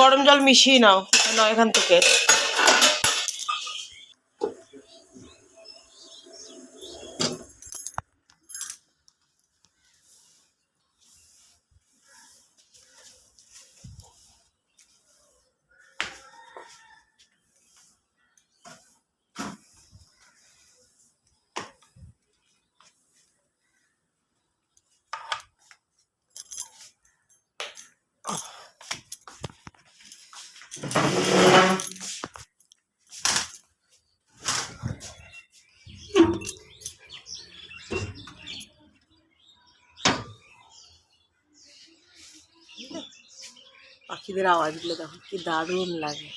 গরম জল মিশিয়ে নাও নাও এখান থেকে। পাখিদের আওয়াজগুলো দেখো, কি দারুণ লাগে।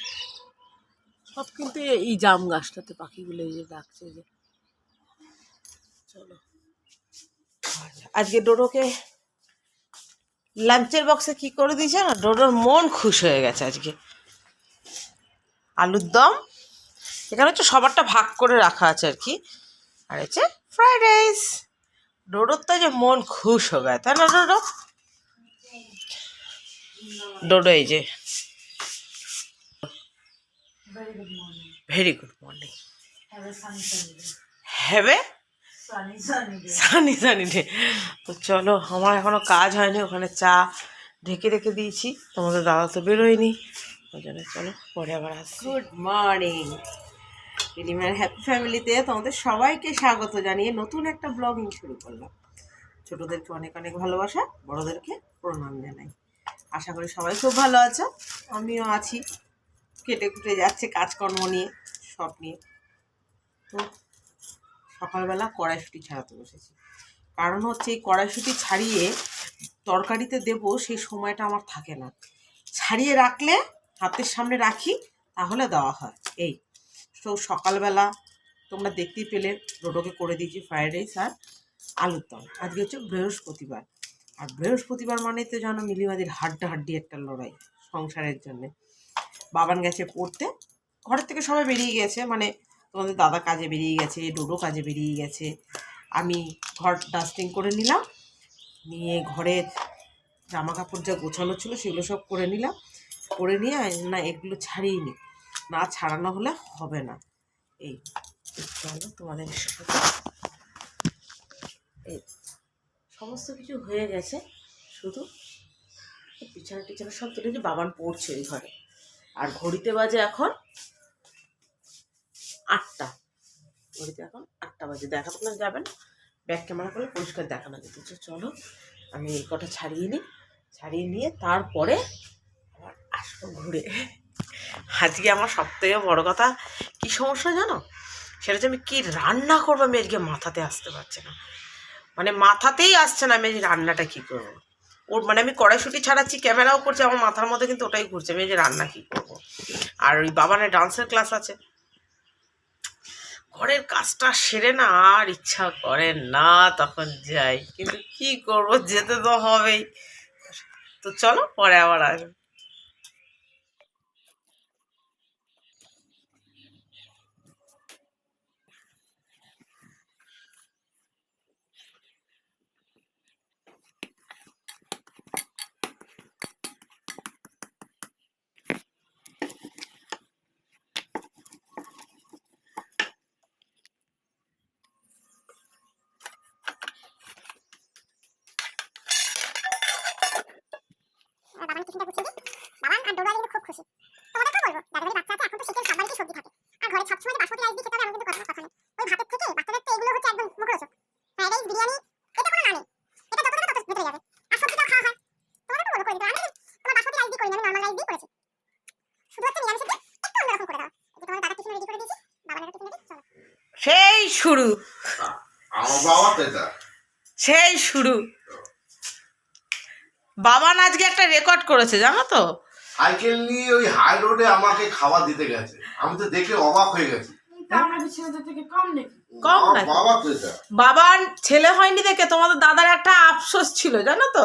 সব কিন্তু এই জাম গাছটাতে পাখিগুলো এই যে ডাকছে যে। চলো। আজকে ডোডোকে লাঞ্চের বক্সে কি করে দিয়েছে না ডোডোর মন খুশ হয়ে গেছে আজকে। আলুর দম। এখানে হচ্ছে সবারটা ভাগ করে রাখা আছে আর কি। আর হচ্ছে ফ্রাইড রাইস ডোডোর তো যে মন খুশ হয়ে তাই না ডোডো? ডোডো এই যে। Very good morning have a sunny sunny day তো চলো, আমার এখনও কাজ হয়নি, ওখানে চা ঢেকে রেখে দিয়েছি। তোমাদের দাদা তো বেরোয়নি। ওই চলো, পরে আবার আসছি। গুড মর্নিং রিলিমার হ্যাপি ফ্যামিলিতে তোমাদের সবাইকে স্বাগত জানিয়ে নতুন একটা ব্লগিং শুরু করলাম। ছোটদেরকে অনেক অনেক ভালোবাসা, বড়দেরকে প্রণাম জানাই। আশা করি সবাই খুব ভালো আছো। আমিও আছি। কেটে কুটে যাচ্ছে কাজকর্ম নিয়ে, সব নিয়ে। তো সকালবেলা কড়াইশুটি ছাড়াতে বসেছি। কারণ হচ্ছে এই কড়াইশুটি ছাড়িয়ে তরকারিতে দেবো, সেই সময়টা আমার থাকে না। ছাড়িয়ে রাখলে হাতের সামনে রাখি, তাহলে দেওয়া হয়। এই। তো সকালবেলা তোমরা দেখতেই পেলে, রোডোকে করে দিয়েছি ফ্রাইড রাইস আর আলুর দম। আজকে হচ্ছে বৃহস্পতিবার। আর বৃহস্পতিবার মানেই তো জানো মিলিমাদির হাড্ডা হাড্ডি একটা লড়াই সংসারের জন্যে। বাবান গেছে পড়তে, ঘরের থেকে সবাই বেরিয়ে গেছে মানে তোমাদের দাদা কাজে বেরিয়ে গেছে, ডোডো কাজে বেরিয়ে গেছে। আমি ঘর ডাস্টিং করে নিলাম, নিয়ে ঘরের জামা কাপড় যা গোছানো ছিল সেগুলো সব করে নিলাম। করে নিয়ে না, এগুলো ছাড়িয়ে নি। না ছাড়ানো হলে হবে না। এই চলো তোমাদের এই সমস্ত কিছু হয়ে গেছে। শুধু বিছানা টিছানা সব তুলে বাবান পড়ছে ওই ঘরে। আর ঘড়িতে বাজে এখন আটটা। ঘড়িতে এখন আটটা বাজে। দেখাতে না যাবেন ব্যাক ক্যামেরা করলে পরিষ্কার দেখানো যেত চলো, আমি এই কটা ছাড়িয়ে নিই। ছাড়িয়ে নিয়ে তারপরে আসব ঘুরে। আজকে আমার সবথেকে বড় কথা, কি সমস্যা জানো? সেটা হচ্ছে আমি কি রান্না করব আমি আজকে মাথাতে আসতে পারছি না। মানে মাথাতেই আসছে না আমি আজ রান্নাটা কী করব। ওর মানে আমি কড়াইশুটি ছাড়াচ্ছি, ক্যামেরাও করছি, আমার মাথার মধ্যে কিন্তু ওটাই ঘুরছে, আমি যে রান্না কী করব। আর ওই বাবানের ডান্সের ক্লাস আছে। ঘরের কাজটা সেরে না, আর ইচ্ছা করে না তখন যাই। কিন্তু কি করব, যেতে তো হবেই। তো চলো, পরে আবার আসব আর বাবান টিফিনটা গুছিয়ে দিই বাবান আর ডোরা কিন্তু খুব খুশি তোমাদেরকে বলব দাদা বাচ্চা আছে এখন তো শীতের সব বাড়িতে সবজি থাকে আর ঘরে সবসময় যে বাসমতি রাইস দিয়ে খেতে হবে এমন কিন্তু কথা কথা নেই ওই ভাতের থেকে বাচ্চাদের তো এগুলো হচ্ছে একদম মুখরোচক ফ্রাইড রাইস বিরিয়ানি এটা কোনো না নেই এটা যত দেবে তত ভেতরে যাবে আর সবজিটাও খাওয়া হয় তোমাদেরকে বলব করে দিতে আমি তোমার বাসমতি রাইস দিয়ে করিনি আমি নর্মাল রাইস দিয়ে করেছি শুধু হচ্ছে নিরামিষের দিয়ে একটু অন্যরকম করে দাও এই যে তোমার দাদা টিফিন রেডি করে দিয়েছি বাবানের টিফিন রেডি চলো সেই শুরু আমার বাবা তো এটা সেই শুরু বাবান আজকে একটা রেকর্ড করেছে জানো তো? সাইকেল নিয়ে ওই হাই রোডে আমাকে খাওয়া দিতে গেছে। আমি তো দেখে অবাক হয়ে গেছি। কম বাবার ছেলে হয়নি দেখে তোমাদের দাদার একটা আফসোস ছিল জানো তো?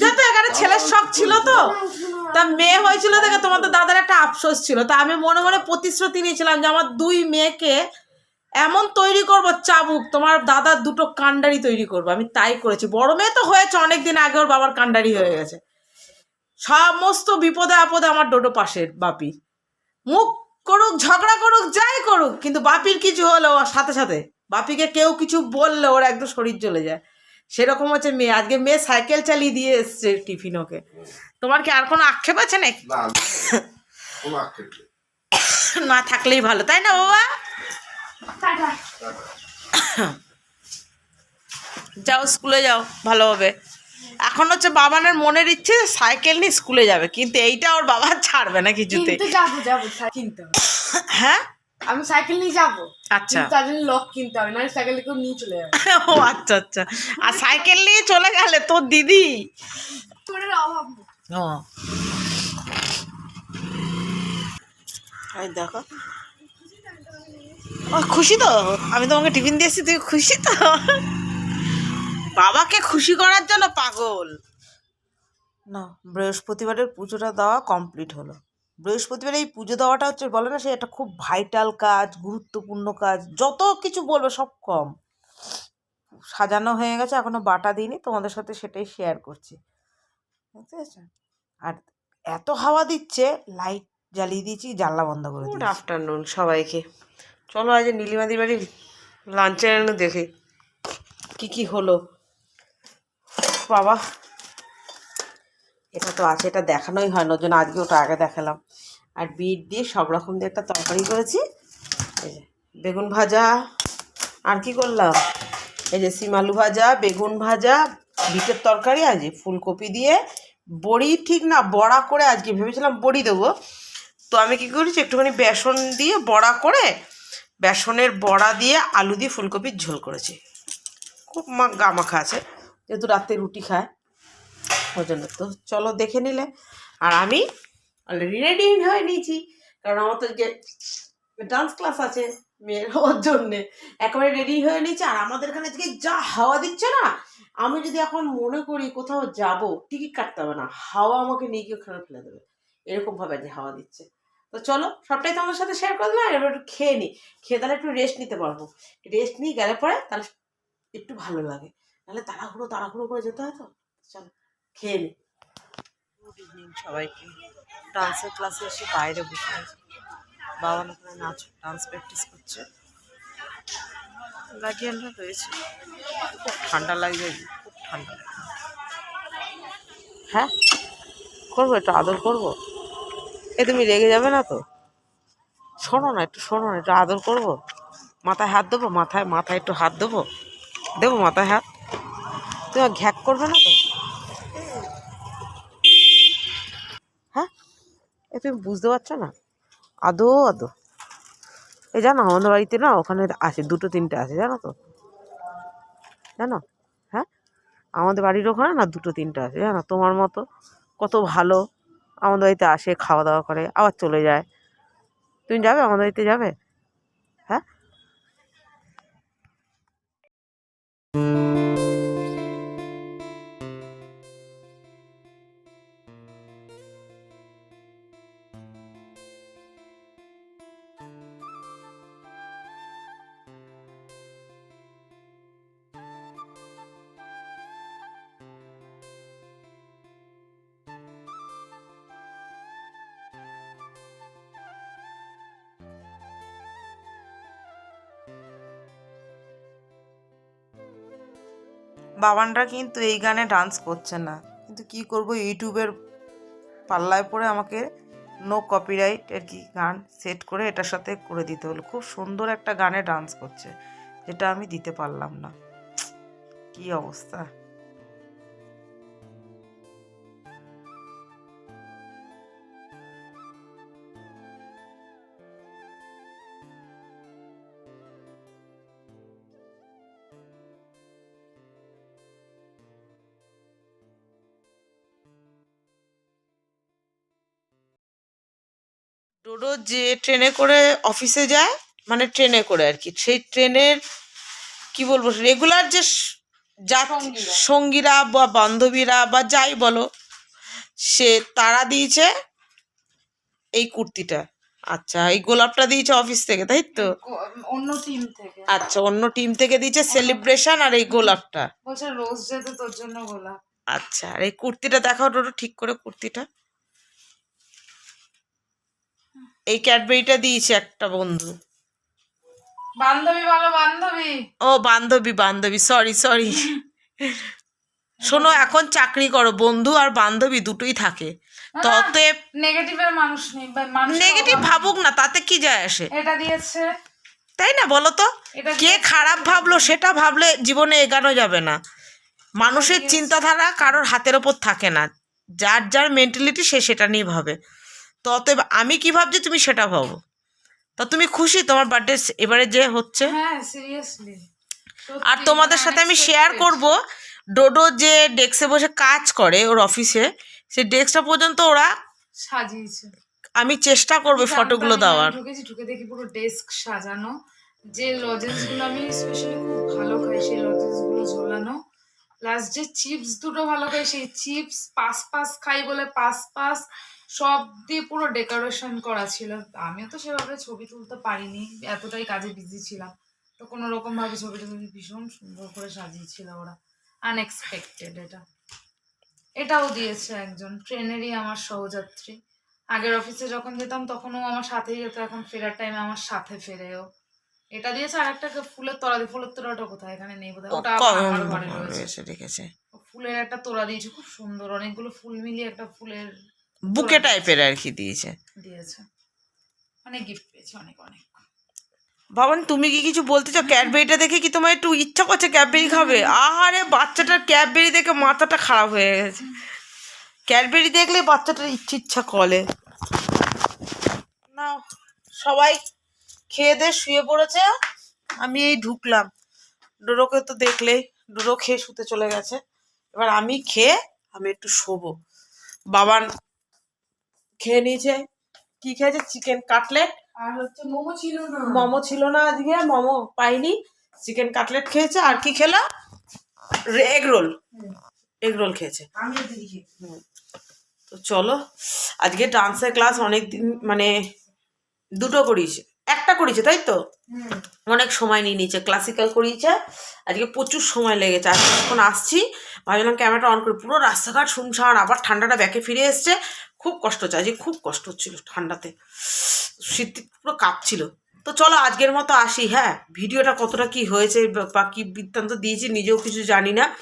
যত এখানে ছেলের শখ ছিল তো। তা মেয়ে হয়েছিল দেখে তোমাদের দাদার একটা আফসোস ছিল। তা আমি মনে মনে প্রতিশ্রুতি নিয়েছিলাম যে আমার দুই মেয়েকে এমন তৈরি করব চাবুক তোমার দাদার দুটো কান্ডারি তৈরি করব আমি তাই করেছি। বড় মেয়ে তো হয়েছে অনেক দিন আগে ওর বাবার কান্ডারি হয়ে গেছে। সমস্ত বিপদে আপদে আমার ডোডো পাশের বাপির মুখ করুক ঝগড়া করুক যাই করুক কিন্তু বাপির কিছু হলো সাথে সাথে। বাপিকে কেউ কিছু বললে ওর একদম শরীর চলে যায়। সেরকম হচ্ছে মেয়ে। আজকে মেয়ে সাইকেল চালিয়ে দিয়ে এসছে টিফিন ওকে। তোমার কি আর কোনো আক্ষেপ আছে নাকি? না থাকলেই ভালো তাই না বাবা। যাও স্কুলে যাও ভালো হবে। এখন হচ্ছে বাবানের মনের ইচ্ছে সাইকেল নিয়ে স্কুলে যাবে কিন্তু এইটা ওর বাবা ছাড়বে না কিছুতে যাব যাব কিনতে হ্যাঁ? আমি সাইকেল নিয়ে যাব। আচ্ছা। কিন্তু তার জন্য লক কিনতে হবে না সাইকেল কেউ নিয়ে চলে যাবে। ও আচ্ছা আচ্ছা। আর সাইকেল নিয়ে চলে গেলে তোর দিদি। ও। দেখো। খুশি তো? আমি তোমাকে টিফিন দিয়েছি তুই খুশি তো? বাবাকে খুশি করার জন্য পাগল। না বৃহস্পতিবারের পুজোটা দেওয়া কমপ্লিট হলো। বৃহস্পতিবার এই পুজো দেওয়াটা হচ্ছে বলে না সে একটা খুব ভাইটাল কাজ গুরুত্বপূর্ণ কাজ যত কিছু বলবে সব কম। সাজানো হয়ে গেছে এখনও বাটা দিইনি তোমাদের সাথে সেটাই শেয়ার করছি। বুঝতে পেরেছ? আর এত হাওয়া দিচ্ছে লাইট জ্বালিয়ে দিয়েছি জানলা বন্ধ করে গুড আফটারনুন সবাইকে। চলো আজ নীলিমাদির বাড়ি লাঞ্চের এনে দেখি। কি কি হলো? বাবা। এটা তো আছে, এটা দেখানোই হয় না জন্য আজকে ওটা আগে দেখালাম। আর বিট দিয়ে সব রকম দিয়ে একটা তরকারি করেছি। বেগুন ভাজা। আর কি করলাম? এই যে সিম আলু ভাজা, বেগুন ভাজা, বিটের তরকারি, আর যে ফুলকপি দিয়ে বড়ি, ঠিক না, বড়া করে আজকে ভেবেছিলাম বড়ি দেবো। তো আমি কি করেছি, একটুখানি বেসন দিয়ে বড়া করে বেসনের বড়া দিয়ে আলু দিয়ে ফুলকপির ঝোল করেছি। খুব মা গামাখা আছে, যেহেতু রাতে রুটি খায়, ওই জন্য। তো চলো দেখে নিলে। আর আমি অলরেডি রেডি হয়ে নিয়েছি, কারণ আমার তো যে ডান্স ক্লাস আছে মেয়ের হওয়ার জন্যে। একেবারে রেডি হয়ে নিয়েছি, আর আমাদের এখানে আজকে যা হাওয়া দিচ্ছে না, আমি যদি এখন মনে করি কোথাও যাব টিকিট কাটতে হবে না, হাওয়া আমাকে নিয়ে গিয়ে ওখানে ফেলে দেবে। এরকম ভাবে যে হাওয়া দিচ্ছে। তো চলো সবটাই তোমাদের সাথে শেয়ার করে দিলাম এবার একটু খেয়ে নিই খেয়ে তাহলে একটু রেস্ট নিতে পারব। রেস্ট নিয়ে গেলে পরে তাহলে একটু ভালো লাগে। নাহলে তাড়াহুড়ো তাড়াহুড়ো করে যেতে হয় তো। চলো খেয়ে নিই গুড ইভিনিং সবাইকে। ডান্সের ক্লাসে এসে বাইরে বসে আছি। বাবা ওখানে নাচ ডান্স প্র্যাকটিস করছে। গার্জিয়ানরা রয়েছে। খুব ঠান্ডা লাগবে খুব ঠান্ডা লাগছে। হ্যাঁ? করব একটু আদর করব? এ তুমি রেগে যাবে না তো? শোনো না, একটু শোনো না, একটু আদর করব। মাথায় হাত দেবো, মাথায় মাথায় একটু হাত দেবো। দেবো মাথায় হাত। তুমি ঘ্যাক করবে না তো? হ্যাঁ? এ তুমি বুঝতে পারছ না? আদো আদো। এই জানো, আমাদের বাড়িতে না, ওখানে আছে দুটো, তিনটে আছে জানো তো? জানো? হ্যাঁ? আমাদের বাড়ির ওখানে না, দুটো, তিনটে আছে জানো? তোমার মতো, কত ভালো। আমাদের বাড়িতে আসে, খাওয়া দাওয়া করে, আবার চলে যায়। তুমি যাবে? আমাদের বাড়িতে যাবে? হ্যাঁ? বাবানরা কিন্তু এই গানে ডান্স করছে না। কিন্তু কি করব, ইউটিউবের পাল্লায় পড়ে আমাকে নো কপিরাইট আর কি গান সেট করে এটার সাথে করে দিতে হলো। খুব সুন্দর একটা গানে ডান্স করছে, যেটা আমি দিতে পারলাম না। কি অবস্থা। ডোডো যে ট্রেনে করে অফিসে যায় মানে ট্রেনে করে আর কি। সেই ট্রেনের কি বলব রেগুলার যে সঙ্গীরা। বা বান্ধবীরা বা যাই বলো সে তারা দিয়েছে এই কুর্তিটা। আচ্ছা এই গোলাপটা দিয়েছে অফিস থেকে তাই তো? অন্য টিম থেকে। আচ্ছা অন্য টিম থেকে দিয়েছে সেলিব্রেশন আর এই গোলাপটা। বলছে রোজ যেতে তোর জন্য গোলাপ। আচ্ছা আর এই কুর্তিটা দেখাও ডোডো ঠিক করে কুর্তিটা। এই ক্যাডবেরিটা দিয়েছে একটা বন্ধু। বান্ধবী বলো বান্ধবী। ও বান্ধবী বান্ধবী সরি সরি শোনো এখন চাকরি করো বন্ধু আর বান্ধবী দুটোই থাকে। তো অতএব নেগেটিভের মানুষ নেই নেগেটিভ ভাবুক না তাতে কি যায় আসে? এটা দিয়েছে। তাই না বলো তো? কে খারাপ ভাবলো সেটা ভাবলে জীবনে এগানো যাবে না। মানুষের চিন্তাধারা কারোর হাতের ওপর থাকে না। যার যার মেন্টালিটি সে সেটা নিয়ে ভাবে। তো অতএব আমি কি ভাবছি তুমি সেটা ভাবো। তা তুমি খুশি? তোমার বার্থডে এবারে যে হচ্ছে। হ্যাঁ সিরিয়াসলি আর তোমাদের সাথে আমি শেয়ার করব। ডোডো যে ডেস্কে বসে কাজ করে ওর অফিসে সেই ডেস্কটা পর্যন্ত ওরা সাজিয়েছে। আমি চেষ্টা করব ফটোগুলো দেওয়ার। ঢুকেছি ঢুকে দেখি পুরো ডেস্ক সাজানো। যে লজেন্সগুলো আমি স্পেশালি খুব ভালো খাই সেই লজেন্সগুলো ঝোলানো। প্লাস যে চিপস দুটো ভালো খাই সেই চিপস পাস পাস খাই বলে পাস পাস সব দিয়ে পুরো ডেকোরেশন করা ছিল। আমিও তো সেভাবে ছবি তুলতে পারিনি এতটাই কাজে বিজি ছিলাম। তো কোনো রকম ভাবে ছবিটা তুমি ভীষণ সুন্দর করে সাজিয়েছিল ওরা। আনএক্সপেক্টেড এটা। এটাও দিয়েছে একজন ট্রেনেরই আমার সহযাত্রী। আগের অফিসে যখন যেতাম তখনও আমার সাথেই যেত এখন ফেরার টাইমে আমার সাথে ফেরেও। এটা দিয়েছে আর একটা ফুলের তোড়া দিয়ে ফুলের তোড়াটা কোথায়? এখানে নেই বোধহয় ওটা আমার ঘরে রয়েছে। রয়েছে রেখেছে ফুলের একটা তোড়া দিয়েছে খুব সুন্দর অনেকগুলো ফুল মিলিয়ে একটা ফুলের বুকে টাইপের আর কি দিয়েছে। দিয়েছে। অনেক গিফট পেয়েছি অনেক অনেক। বাবান তুমি কি কিছু বলতে চাও? ক্যাডবেরিটা দেখে কি তোমার একটু ইচ্ছা করছে? ক্যাডবেরি খাবে? আহারে বাচ্চাটার ক্যাডবেরি দেখে মাথাটা খারাপ হয়ে গেছে। ক্যাডবেরি দেখলে বাচ্চাটার ইচ্ছে ইচ্ছা করে। না সবাই খেয়ে দিয়ে শুয়ে পড়েছে। আমি এই ঢুকলাম। ডোরোকে তো দেখলেই ডোরো খেয়ে শুতে চলে গেছে। এবার আমি খেয়ে আমি একটু শোবো। বাবান খেয়ে নিয়েছে। কি খেয়েছে? চিকেন কাটলেট আর হচ্ছে মোমো ছিল না। মোমো ছিল না আজকে মোমো পাইনি। চিকেন কাটলেট খেয়েছে। আর কি খেলো? এগ রোল এগ রোল খেয়েছে। তো চলো আজকে ডান্সের ক্লাস অনেক দিন মানে দুটো করিয়েছে। একটা করিয়েছে তাই তো? অনেক সময় নিয়ে নিয়েছে ক্লাসিক্যাল করিয়েছে। আজকে প্রচুর সময় লেগেছে। আজকে যখন আসছি ভাবলাম ক্যামেরাটা অন করি। পুরো রাস্তাঘাট শুনশান আবার ঠান্ডাটা ব্যাকে ফিরে এসছে। খুব কষ্ট হচ্ছে আজকে খুব কষ্ট হচ্ছিল ঠান্ডাতে। শীত পুরো কাঁপছিল। তো চলো আজকের মতো আসি হ্যাঁ? ভিডিওটা কতটা কি হয়েছে বা- কী বৃত্তান্ত দিয়েছি নিজেও কিছু জানি না।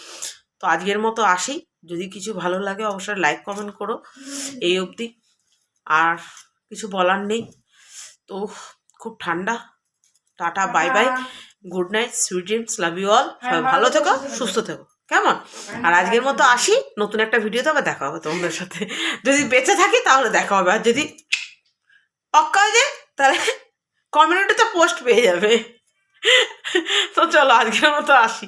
তো আজকের মতো আসি। যদি কিছু ভালো লাগে অবশ্যই লাইক কমেন্ট করো এই অবধি। আর কিছু বলার নেই। তো খুব ঠান্ডা। Tata bye bye. Good night sweet dreams love you all. সবাই ভালো থেকো সুস্থ থেকো। কেমন? আর আজকের মতো আসি নতুন একটা ভিডিওতে আবার দেখা হবে তোমাদের সাথে। যদি বেঁচে থাকি তাহলে দেখা হবে আর যদি অক্কা যে যায় তাহলে কমিউনিটিতে পোস্ট পেয়ে যাবে। তো চলো আজকের মতো আসি।